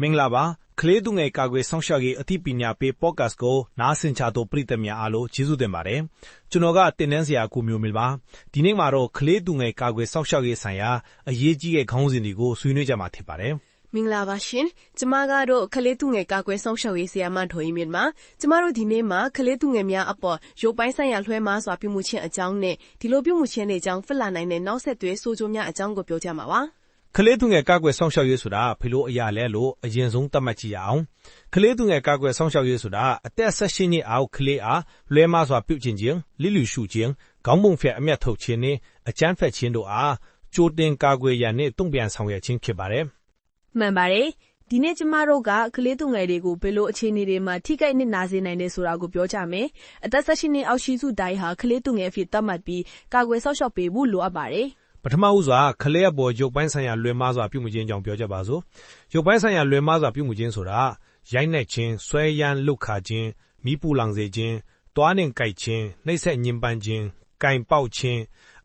မင်္ဂလာပါကလေးသူငယ်ကာကွယ်စောင့်ရှောက်ရေးအသိပညာပေး podcast ကိုနားဆင်ချသောပရိသတ်များအားလုံးကျေးဇူးတင်ပါတယ်ကျွန်တော်ကတင်နန်းဆရာကိုမျိုးမင်းပါဒီနေ့မှာတော့ကလေးသူငယ်ကာကွယ်စောင့်ရှောက်ရေးဆိုင်ရာအရေးကြီးတဲ့ခေါင်းစဉ်တွေကိုဆွေးနွေးကြမှာဖြစ်ပါတယ်မင်္ဂလာပါရှင်ကျမကတော့ကလေးသူငယ်ကာကွယ်စောင့်ရှောက်ရေးဆရာမထွေးမြင့်ပါကျမတို့ဒီနေ့မှာကလေးသူငယ်များအပေါ်ရုပ်ပိုင်းဆိုင်ရာလွှဲမှားစွာပြုမှုခြင်းအကြောင်းနဲ့ဒီလိုပြုမှုခြင်းတွေအကြောင်းဖစ်လာနိုင်တဲ့နောက်ဆက်တွဲဆိုးကျိုးများအကြောင်းကိုပြောကြမှာပါ ကလေးသူငယ်ကာကွယ်စောင့်ရှောက်ရေးဆိုတာဘယ်လိုအရာလဲလို့အရင်ဆုံးသတ်မှတ်ကြည့်ရအောင်။ကလေးသူငယ်ကာကွယ်စောင့်ရှောက်ရေးဆိုတာအသက်၁၈နှစ်အောက်ကလေးအားလွဲမှားစွာပြုကျင့်ခြင်း၊လျစ်လျူရှုခြင်း၊ခေါင်းပုံဖြတ်အမြတ်ထုတ်ခြင်းနှင့်အကြမ်းဖက်ခြင်းတို့အားကြိုတင်ကာကွယ်ရန်နှင့်တုံ့ပြန်ဆောင်ရွက်ခြင်းဖြစ်ပါတယ်။မှန်ပါတယ်။ဒီနေ့ကျမတို့ကကလေးသူငယ်တွေကိုဘယ်လိုအခြေအနေတွေမှာထိခိုက်နစ်နာစေနိုင်တယ်ဆိုတာကိုပြောကြမယ်။အသက်၁၈နှစ်အောက်ရှိစုတိုင်းဟာကလေးသူငယ်အဖြစ်သတ်မှတ်ပြီးကာကွယ်စောင့်ရှောက်ပေးဖို့လိုအပ်ပါတယ်။ ပထမဦးစွာကလေးအပေါ်ရုပ်ပိုင်းဆိုင်ရာလွယ်မှားစွာပြုမှုခြင်းကြောင့်ပြောကြပါစို့။ရုပ်ပိုင်းဆိုင်ရာလွယ်မှားစွာပြုမှုခြင်းဆိုတာရိုက်နှက်ခြင်း၊ဆွဲယမ်းလုပ်ခါခြင်း၊မီးပူလောင်စေခြင်း၊သွားနှင့်ကိုက်ခြင်း၊နှိပ်စက်ညှဉ်းပန်းခြင်း၊ကိုင်ပေါက်ခြင်း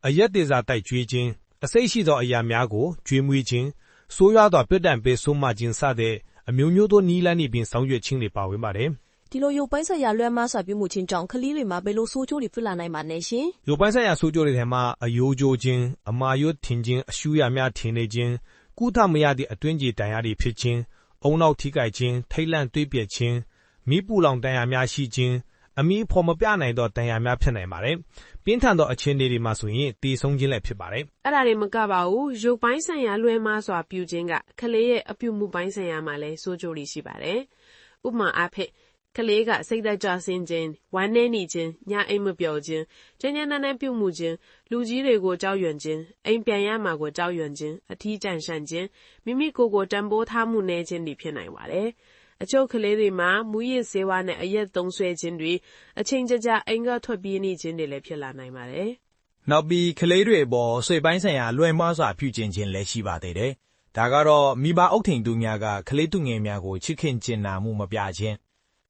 ၊အရက်သေစာတိုက်ကျွေးခြင်း၊အဆိပ်ရှိသောအရာများကိုကျွေးမွေးခြင်း၊ဆိုးရွားစွာပြစ်ဒဏ်ပေးဆုံးမခြင်းစတဲ့အမျိုးမျိုးသောနည်းလမ်းတွေဖြင့်ဆောင်ရွက်ခြင်းတွေပါဝင်ပါတယ် ဒီလိုရုပ်ပိုင်းဆိုင်ရာလွှဲမှားစွာပြုမှုခြင်းကြောင့်ကလေးတွေမှာဘယ်လိုဆိုးကျိုးတွေဖြစ်လာနိုင်ပါလဲရှင်။ရုပ်ပိုင်းဆိုင်ရာဆိုးကျိုးတွေထဲမှာအရိုးကျိုးခြင်း၊အမာရွတ်ထင်ခြင်း၊အရှူးရာများထင်နေခြင်း၊ကုသမရသည့်အတွင်းကြေဒဏ်ရာတွေဖြစ်ခြင်း၊ဦးနှောက်ထိခိုက်ခြင်း၊ထိတ်လန့်သွေးပျက်ခြင်း၊မီးပူလောင်ဒဏ်ရာများရှိခြင်း၊အမည်အဖော်မပြနိုင်သောဒဏ်ရာများဖြစ်နိုင်ပါတယ်။ပြင်းထန်သောအခြေအနေတွေမှာဆိုရင်သေဆုံးခြင်းလည်းဖြစ်ပါတယ်။အဲဒါတင်မကပါဘူး။ရုပ်ပိုင်းဆိုင်ရာလွှဲမှားစွာပြုခြင်းကကလေးရဲ့အပြုအမူပိုင်းဆိုင်ရာမှာလည်းဆိုးကျိုးတွေရှိပါတယ်။ဥပမာအားဖြင့် ကလေးကစိတ်ဓာတ်ကျဆင်းခြင်း၊ဝမ်းနည်းနေခြင်း၊ညအိပ်မပျော်ခြင်း၊ကြမ်းကြမ်းတမ်းတမ်းပြုမူခြင်း၊လူကြီးတွေကိုကြောက်ရွံ့ခြင်း၊အိမ်ပြန်ရမှာကိုကြောက်ရွံ့ခြင်း၊အထီးကျန်ရှန့်ခြင်း၊မိမိကိုယ်ကိုတန်ဖိုးထားမှုနည်းခြင်းတွေဖြစ်နိုင်ပါတယ်။အချို့ကလေးတွေမှာမူးယစ်ဆေးဝါးနဲ့အရက်သုံးစွဲခြင်းတွေ၊အချိန်ကြာကြာအိမ်ကထွက်ပြေးနေခြင်းတွေလည်းဖြစ်လာနိုင်ပါတယ်။နောက်ပြီးကလေးတွေအပေါ်စိတ်ပိုင်းဆိုင်ရာလွှဲမှားစွာပြုကျင့်ခြင်းလည်းရှိပါသေးတယ်။ဒါကတော့မိဘအုပ်ထိန်သူများကကလေးသူငယ်များကိုချစ်ခင်ကြင်နာမှုမပြခြင်း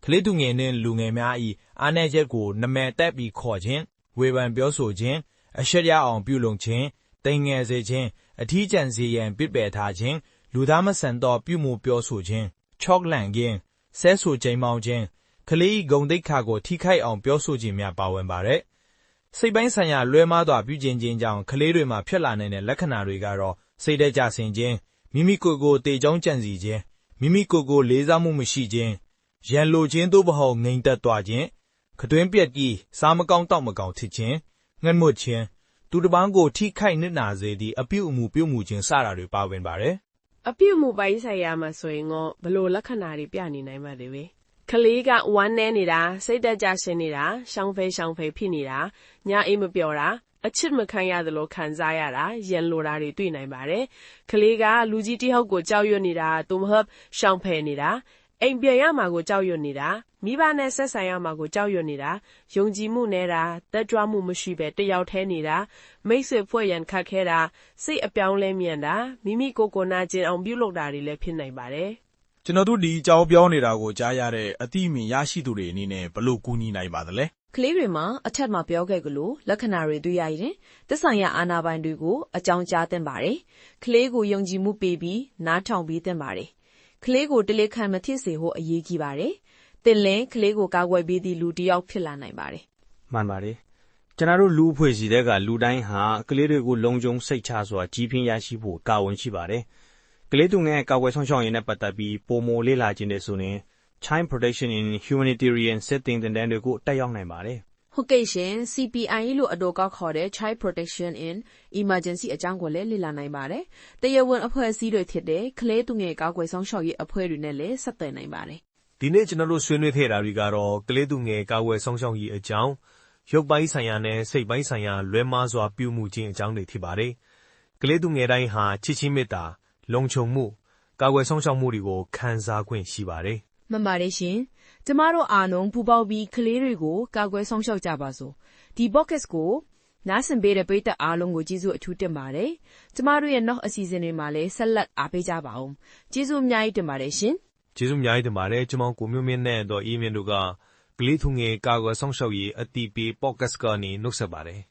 ကလေးသူငယ်နှင့်လူငယ်များ၏အားနည်းချက်ကိုနာမည်တပ်ပြီးခေါ်ခြင်း၊ဝေဖန်ပြောဆိုခြင်း၊အရှက်ရအောင်ပြုလုပ်ခြင်း၊သိမ်ငယ်စေခြင်း၊အထီးကျန်စေရန်ပစ်ပယ်ထားခြင်း၊လူသားမဆန်သောပြုမူပြောဆိုခြင်း၊ခြောက်လှန့်ခြင်း၊ဆဲဆိုကြိမ်းမောင်းခြင်း၊ကလေး၏ဂုဏ်သိက္ခာကိုထိခိုက်အောင်ပြောဆိုခြင်းများပါဝင်ပါတယ်။စိတ်ပိုင်းဆိုင်ရာလွဲမှားစွာပြုကျင့်ခြင်းကြောင့်ကလေးတွေမှာဖြစ်လာနိုင်တဲ့လက္ခဏာတွေကတော့စိတ်ဓာတ်ကျဆင်းခြင်း၊မိမိကိုယ်ကိုသေကြောင်းကြံစည်ခြင်း၊မိမိကိုယ်ကိုလေးစားမှုမရှိခြင်း ရန်လိုခြင်းသို့မဟုတ်ငြိမ်သက်သွားခြင်း၊ခံတွင်းပျက်ပြီးစားမကောင်းသောက်မကောင်းဖြစ်ခြင်း၊ငတ်မွတ်ခြင်း၊သူတပါးကိုထိခိုက်နစ်နာစေသည့်အပြုအမူပြုမူခြင်းစတာတွေပါဝင်ပါတယ်။အပြုအမူပိုင်းဆိုင်ရာမှာဆိုရင်ကောဘယ်လိုလက္ခဏာတွေပြနေနိုင်ပါသလဲ။ကလေးကဝမ်းနည်းနေတာ၊စိတ်ဓာတ်ကျဆင်းနေတာ၊ရှောင်ဖိတ်ရှောင်ဖိတ်ဖြစ်နေတာ၊ညအိပ်မပျော်တာ၊အချစ်မခံရသလိုခံစားရတာ၊ရန်လိုတာတွေတွေ့နိုင်ပါတယ်။ကလေးကလူကြီးတယောက်ကိုကြောက်ရွံ့နေတာသို့မဟုတ်ရှောင်ဖယ်နေတာ အိမ်ပြန်ရမှာကိုကြောက်ရွံ့နေတာ၊မိဘနဲ့ဆက်ဆံရမှာကိုကြောက်ရွံ့နေတာ၊ယုံကြည်မှုနည်းတာ၊တက်ကြွမှုမရှိဘဲတယောက်တည်းနေတာ၊မိတ်ဆွေဖွဲ့ရန်ခက်ခဲတာ၊စိတ်အပြောင်းအလဲမြန်တာ၊မိမိကိုယ်ကိုနာကျင်အောင်ပြုလုပ်တာတွေလည်းဖြစ်နိုင်ပါတယ်။ကျနော်တို့ဒီအကြောင်းပြောနေတာကိုကြားရတဲ့အသိအမြင်ရရှိသူတွေအနေနဲ့ဘယ်လိုကူညီနိုင်ပါသလဲ။ကလေးတွေမှာအထက်မှာပြောခဲ့သလိုလက္ခဏာတွေတွေ့ရရင်သက်ဆိုင်ရာအာဏာပိုင်တွေကိုအကြောင်းကြားသင့်ပါတယ်။ကလေးကိုယုံကြည်မှုပေးပြီးနားထောင်ပေးသင့်ပါတယ် ကလေးကိုတလေခံမဖြစ်စေဖို့အရေးကြီးပါတယ်။သင်လည်းကလေးကိုကာကွယ်ပေးသည့်လူတစ်ယောက်ဖြစ်လာနိုင်ပါတယ်။မှန်ပါတယ်။ကျနော်တို့လူ့အဖွဲ့အစည်းထဲကလူတိုင်းဟာကလေးတွေကိုလုံခြုံစိတ်ချစွာကြီးပြင်းရရှိဖို့တာဝန်ရှိပါတယ်။ကလေးသူငယ်ကာကွယ်စောင့်ရှောက်ရေးနဲ့ပတ်သက်ပြီးပိုမိုလေ့လာချင်တယ်ဆိုရင် Child Protection in Humanitarian စစ်သင်တန်းတွေကိုတက်ရောက်နိုင်ပါတယ် ဟုတ်ကဲ့ရှင် CPI လို့အတိုကောက်ခေါ်တဲ့ Child Protection in Emergency အကြောင်းကိုလည်းလေ့လာနိုင်ပါတယ်။တရားဝင်အဖွဲ့အစည်းတွေဖြစ်တဲ့ကလေးသူငယ်ကာကွယ်စောင့်ရှောက်ရေးအဖွဲ့တွေနဲ့လည်းဆက်သွယ်နိုင်ပါတယ်။ဒီနေ့ကျွန်တော်တို့ဆွေးနွေးခဲ့တာတွေကတော့ကလေးသူငယ်ကာကွယ်စောင့်ရှောက်ရေးအကြောင်းရုပ်ပိုင်းဆိုင်ရာနဲ့စိတ်ပိုင်းဆိုင်ရာလွဲမှားစွာပြုမှုခြင်းအကြောင်းတွေဖြစ်ပါတယ်။ကလေးသူငယ်တိုင်းဟာချစ်ချင်းမေတ္တာလုံခြုံမှုကာကွယ်စောင့်ရှောက်မှုတွေကိုခံစားခွင့်ရှိပါတယ်။ မှန်ပါတယ်ရှင်။ကျမတို့အားလုံးပူးပေါင်းပြီးကလေးတွေကိုကာကွယ်စောင့်ရှောက်ကြပါစို့။ဒီ podcast ကိုနားဆင်ပေးတဲ့ပရိသတ်အားလုံးကိုကျေးဇူးအထူးတင်ပါတယ်။ကျမတို့ရဲ့နောက်အစီအစဉ်တွေမှာလည်းဆက်လက်အားပေးကြပါဦး။ကျေးဇူးအများကြီးတင်ပါတယ်ရှင်။ကျေးဇူးအများကြီးတင်ပါတယ်။ကျမကိုမျိုးမင်းနဲ့တော့အီးမင်းတို့ကကလေးသူငယ်ကာကွယ်စောင့်ရှောက်ရေးအသိပေး podcast ကနေနှုတ်ဆက်ပါတယ်